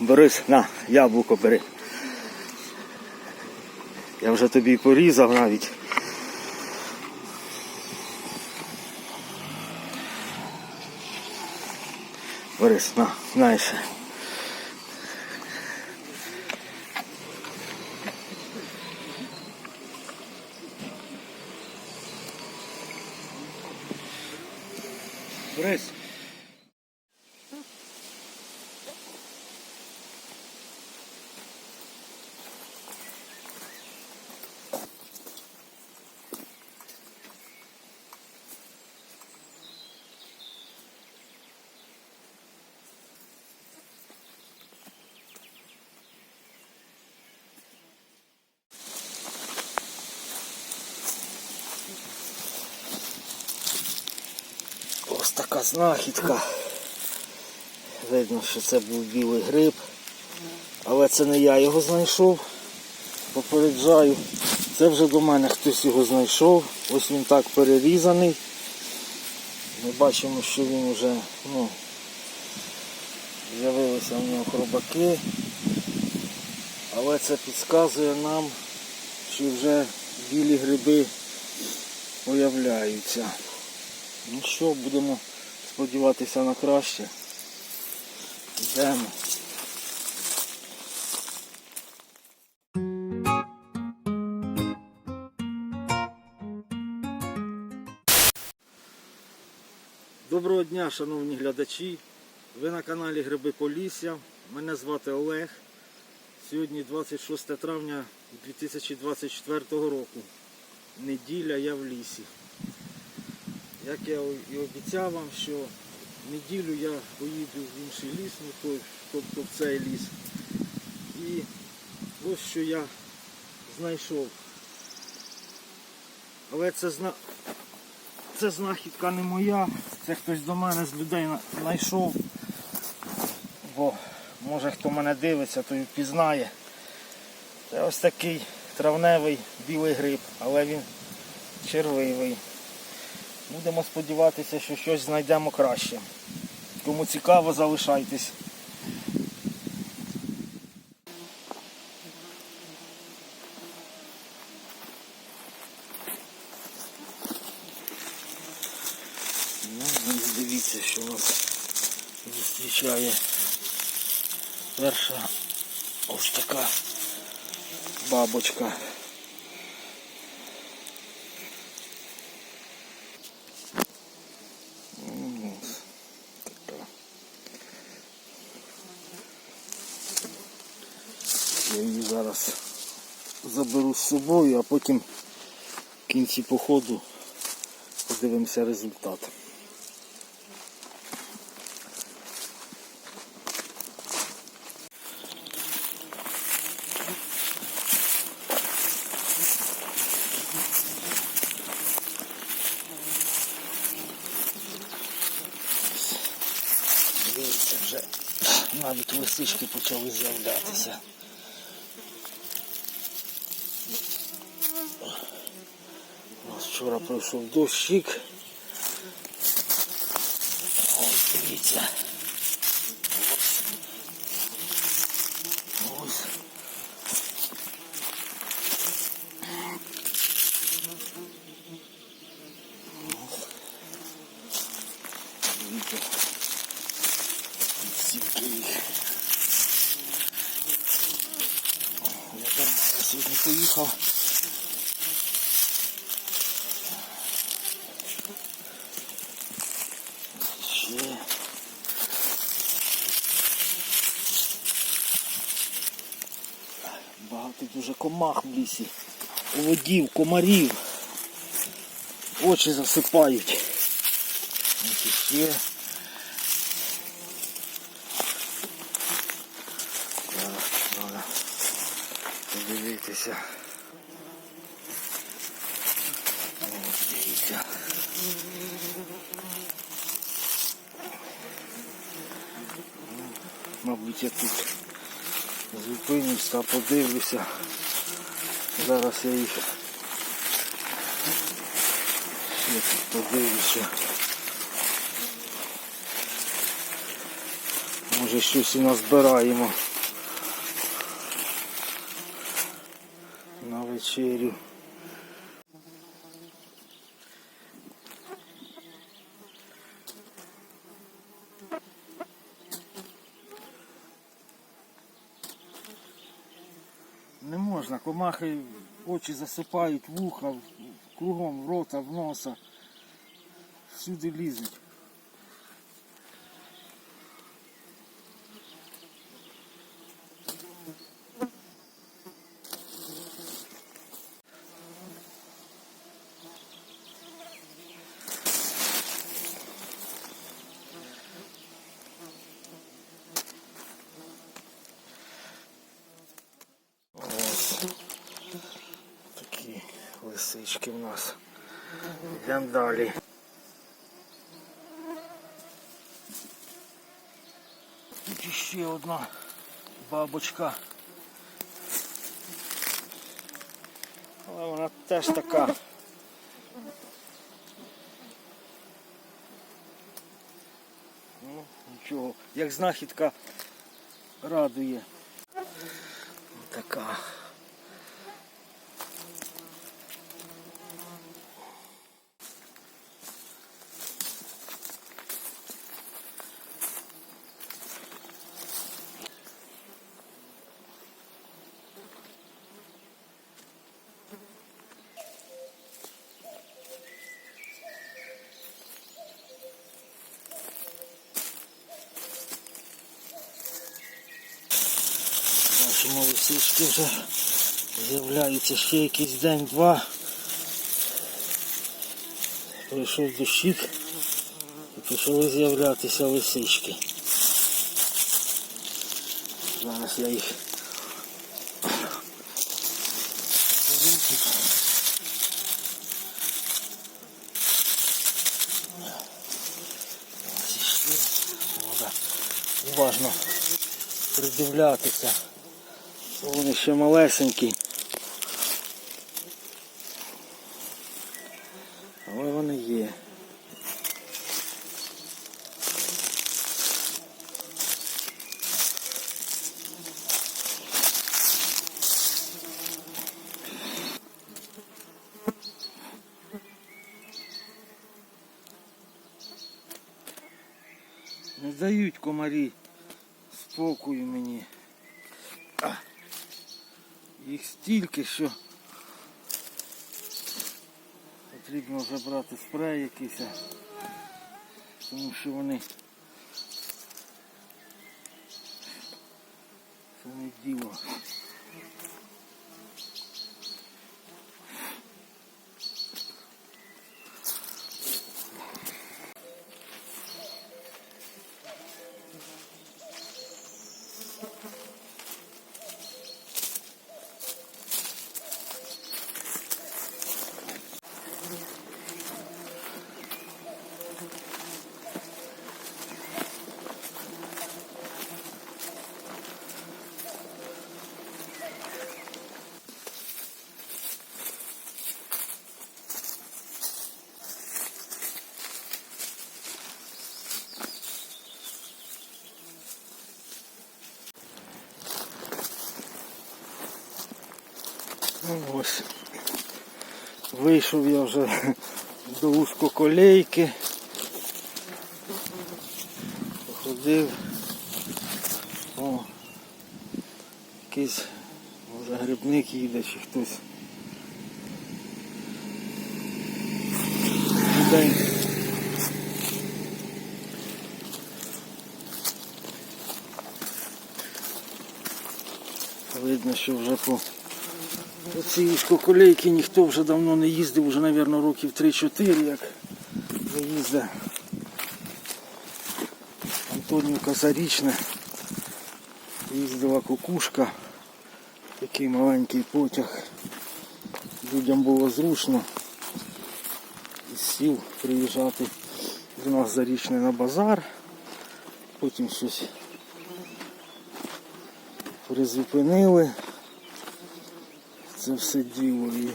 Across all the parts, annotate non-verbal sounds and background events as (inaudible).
Борис, на, яблуко бери. Я вже тобі порізав навіть. Борис, на. Борис. Ось знахідка. Видно, що це був білий гриб. Але це не я його знайшов. Попереджаю. Це вже до мене хтось його знайшов. Ось він так перерізаний. Ми бачимо, що він вже ну, з'явилися в нього хробаки. Але це підказує нам, що вже білі гриби появляються. Ну що, будемо сподіватися на краще. Йдемо. Доброго дня, шановні глядачі. Ви на каналі Гриби Полісся. Мене звати Олег. Сьогодні 26 травня 2024 року. Неділя я в лісі. Як я і обіцяв вам, що в неділю я поїду в інший ліс, ну, тобто в цей ліс. І ось що я знайшов. Але це зна... це знахідка не моя, це хтось до мене з людей знайшов. Бо може хто мене дивиться, той впізнає. Це ось такий травневий білий гриб, але він червивий. Будемо сподіватися, що щось знайдемо краще. Кому цікаво, залишайтесь. Ну, дивіться, що нас зустрічає перша ось така бабочка. М, така. Я її зараз заберу з собою, а потім в кінці походу подивимося результат. Дивіться, вже навіть лисички почали з'являтися. У нас вчора пройшов дощик. Ось дивіться. Ось. Ось. Дивіться. Стільки їх. Я дарма я сьогодні поїхав. Ще. Багато уже комах в лісі. Оводів, комарів. Очі засипають. Ось іще. Зараз треба подивитися. Ось дивіться. Мабуть, я тут зупинюся, подивлюся. Зараз я їх ще тут подивлюся. Може щось і назбираємо на вечерю. Не можна, комахи очі засипають, вуха, кругом в рота, в носа. Всюди лізуть. Лисички в нас. Йдемо далі. Тут ще одна бабочка. Але вона теж така. Ну, нічого, як знахідка радує. Така. Бачимо, вже з'являються ще якийсь день-два. Пройшов дощик і почали з'являтися лисички. Зараз я їх заберу тут. Уважно придивлятися. Вони ще малесенькі. Але вони є. Не дають комарі спокою мені. Їх стільки, що потрібно вже брати спрей якийсь, тому що вони це не діло. Ну, ось. Вийшов я вже (laughs) до узкоколейки. Походив. О, якийсь, може грибник їде чи хтось. День. Видно, що вже по по цій узкоколейки ніхто вже давно не їздив, вже, мабуть, років 3-4, як не їздить. Антонівка Зарічне. Їздила кукушка. Такий маленький потяг. Людям було зручно. Із сіл приїжджати до нас зарічне на базар. Потім щось призупинили це все діло і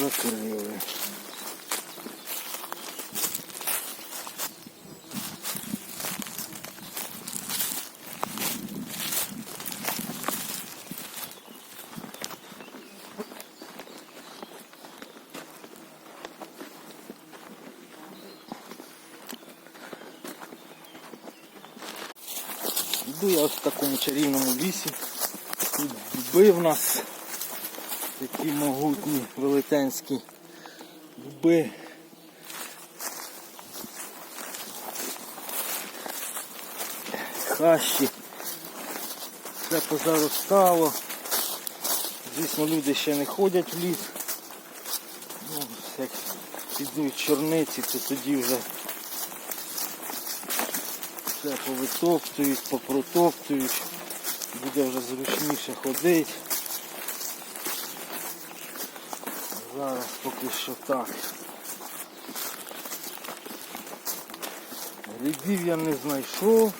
закрили. Іду я ось в такому чарівному лісі. Тут дуби в нас такі могутні, велетенські дуби. Хащі. Все позаростало. Звісно, люди ще не ходять в ліс. Ну, як підуть чорниці, то тоді вже все повитоптують, попротоптують, буде вже зручніше ходити. Зараз поки що так. Грибів я не знайшов,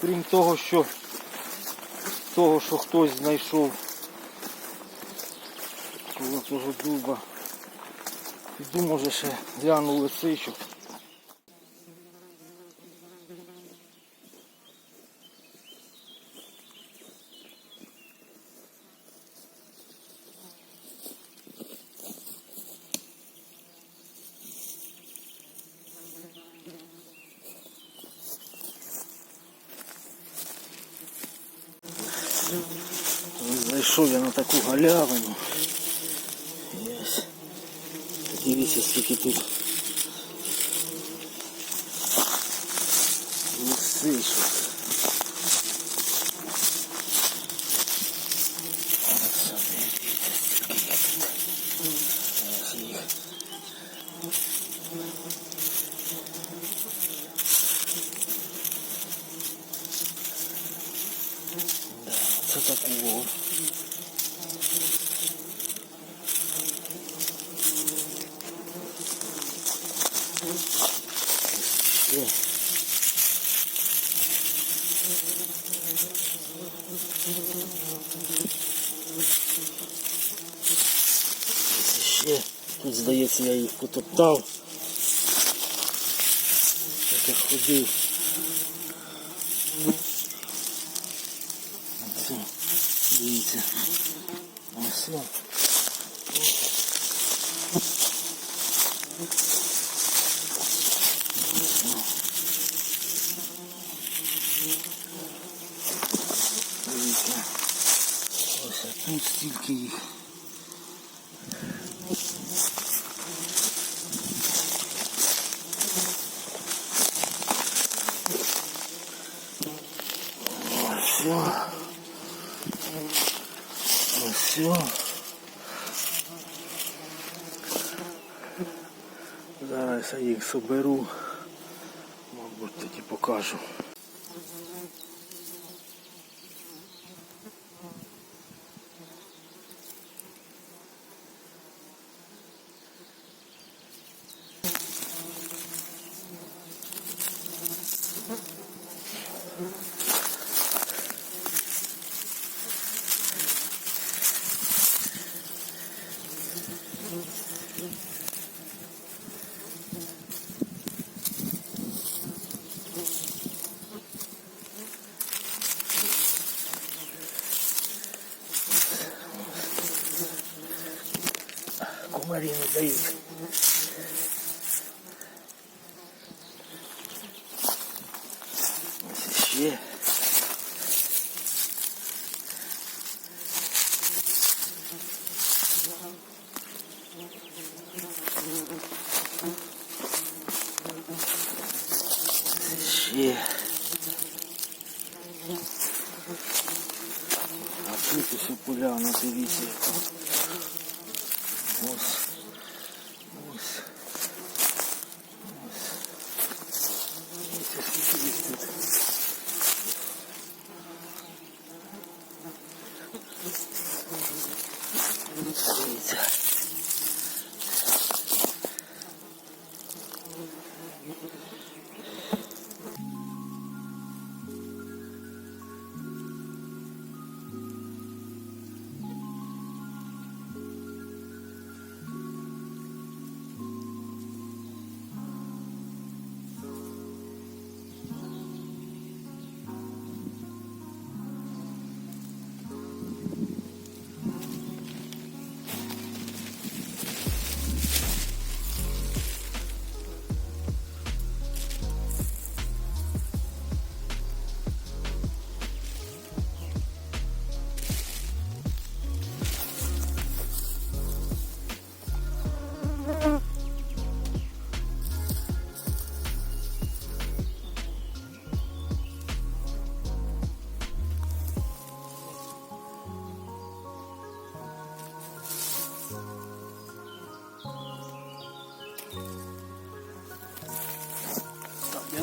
крім того, що того, що хтось знайшов коло того дуба. Піду, може ще гляну лисичок. Ось Зайшов я на таку галявину. Єс. Дивіться, скільки тут лисичок. Ось їх. Да, Це такого. Ще. Ось ще. Тут, здається, я потоптав. Як я ходив. Оце. Дивіться. Ось. о. Дивіться. Ось а тут стільки їх. Ось. о. Ось. о. Зараз я їх соберу. Мабуть, тоді покажу. Комарі не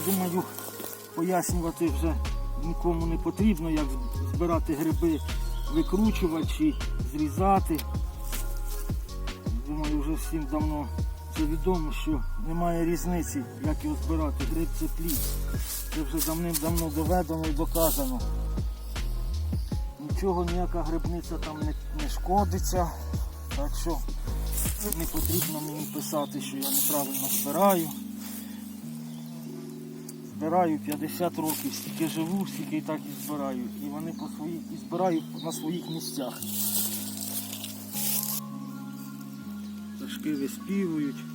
думаю, пояснювати вже нікому не потрібно, як збирати гриби, викручувати чи зрізати. Думаю, вже всім давно це відомо, що немає різниці, як його збирати. Гриб це плід. Це вже давним-давно доведено і доказано. Нічого, ніяка грибниця там не, не шкодиться. Так що не потрібно мені писати, що я неправильно збираю. Збираю 50 років, стільки живу, стільки і так і збираю. І вони по своїх і збираю на своїх місцях. Пташки виспівують.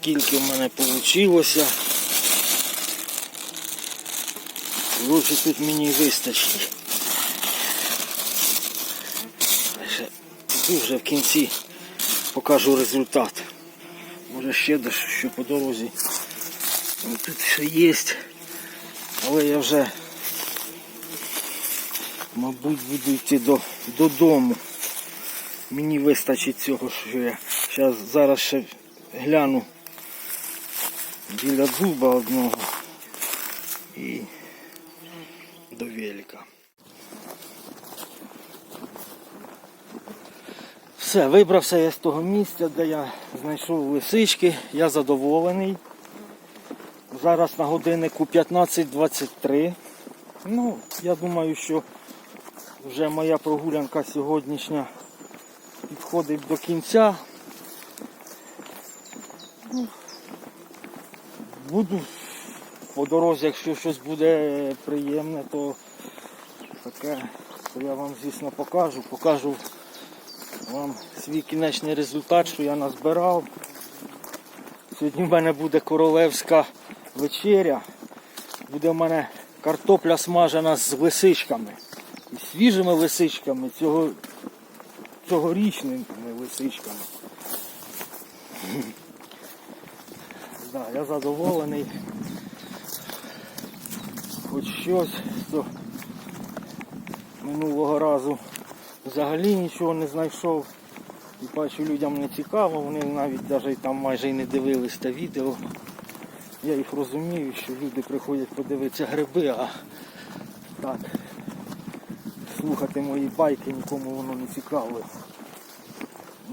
Скільки в мене вийшло. Коротше, тут мені вистачить. Ще йду вже в кінці покажу результат. Може ще дещо по дорозі. Ну, Тут ще є. Але я вже мабуть буду йти до, додому. Мені вистачить цього, що я зараз ще гляну біля дуба одного і до велика. Все, вибрався я з того місця, де я знайшов лисички, я задоволений. Зараз на годиннику 15.23. Ну, я думаю, що вже моя прогулянка сьогоднішня підходить до кінця. Буду по дорозі, якщо щось буде приємне, то таке, то я вам, звісно, покажу. Покажу вам свій кінечний результат, що я назбирав. Сьогодні в мене буде королевська вечеря. Буде в мене картопля смажена з лисичками. І свіжими лисичками, цього, цьогорічними лисичками. Да, я задоволений. Хоч щось, то минулого разу взагалі нічого не знайшов. І бачу людям не цікаво, вони навіть навіть там майже і не дивились те відео. Я їх розумію, що люди приходять подивитися гриби, а так слухати мої байки нікому воно не цікаво.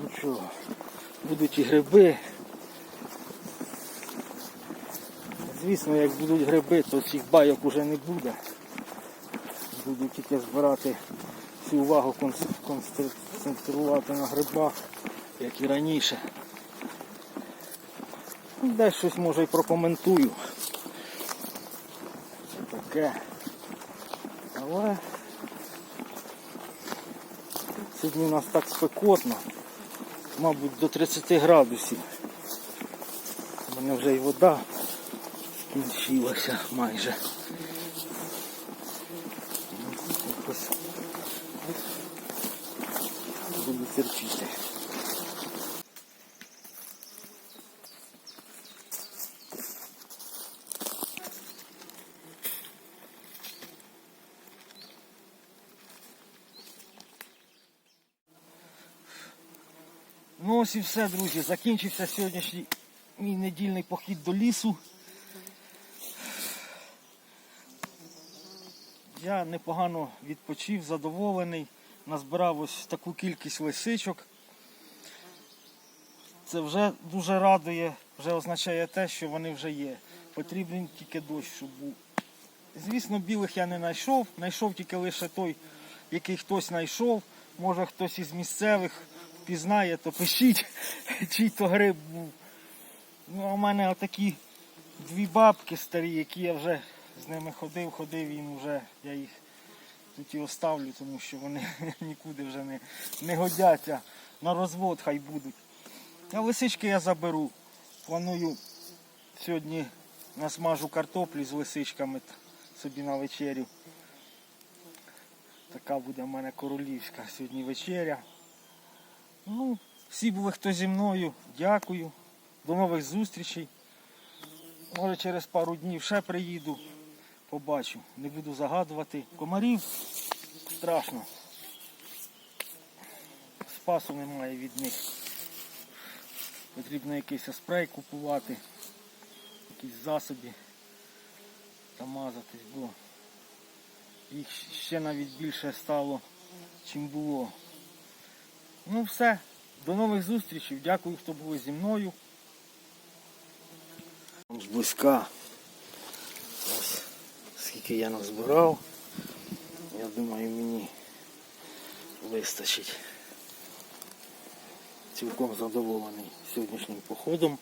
Нічого, будуть і гриби. Звісно, як будуть гриби, то цих байок уже не буде. Буду тільки збирати всю увагу концентрувати на грибах, як і раніше. Десь щось може і прокоментую. Таке. Але сьогодні у нас так спекотно, мабуть, до 30 градусів. У мене вже і вода скінчилася майже. Буду терпіти. Ну ось і все, друзі. Закінчився сьогоднішній мій недільний похід до лісу. Я непогано відпочив, задоволений, назбирав ось таку кількість лисичок. Це вже дуже радує, вже означає те, що вони вже є. Потрібен тільки дощ, щоб був. Звісно, білих я не знайшов, знайшов тільки лише той, який хтось знайшов. Може хтось із місцевих пізнає, то пишіть, (laughs) чий то гриб був. Ну, а в мене отакі дві бабки старі, які я вже з ними ходив, ходив, їм вже я їх тут і оставлю, тому що вони (laughs) нікуди вже не, не годяться. На розвод хай будуть. А лисички я заберу. Планую сьогодні насмажу картоплю з лисичками собі на вечерю. Така буде в мене королівська сьогодні вечеря. Ну, всі були, хто зі мною. Дякую. До нових зустрічей. Може через пару днів ще приїду. Побачу. Не буду загадувати. Комарів страшно. Спасу немає від них. Потрібно якийсь спрей купувати, якісь засоби та мазатись, бо їх ще навіть більше стало, чим було. Ну все, до нових зустрічей. Дякую, хто був зі мною. Зблизька. Скільки я назбирав. Я думаю, мені вистачить. Цілком задоволений сьогоднішнім походом.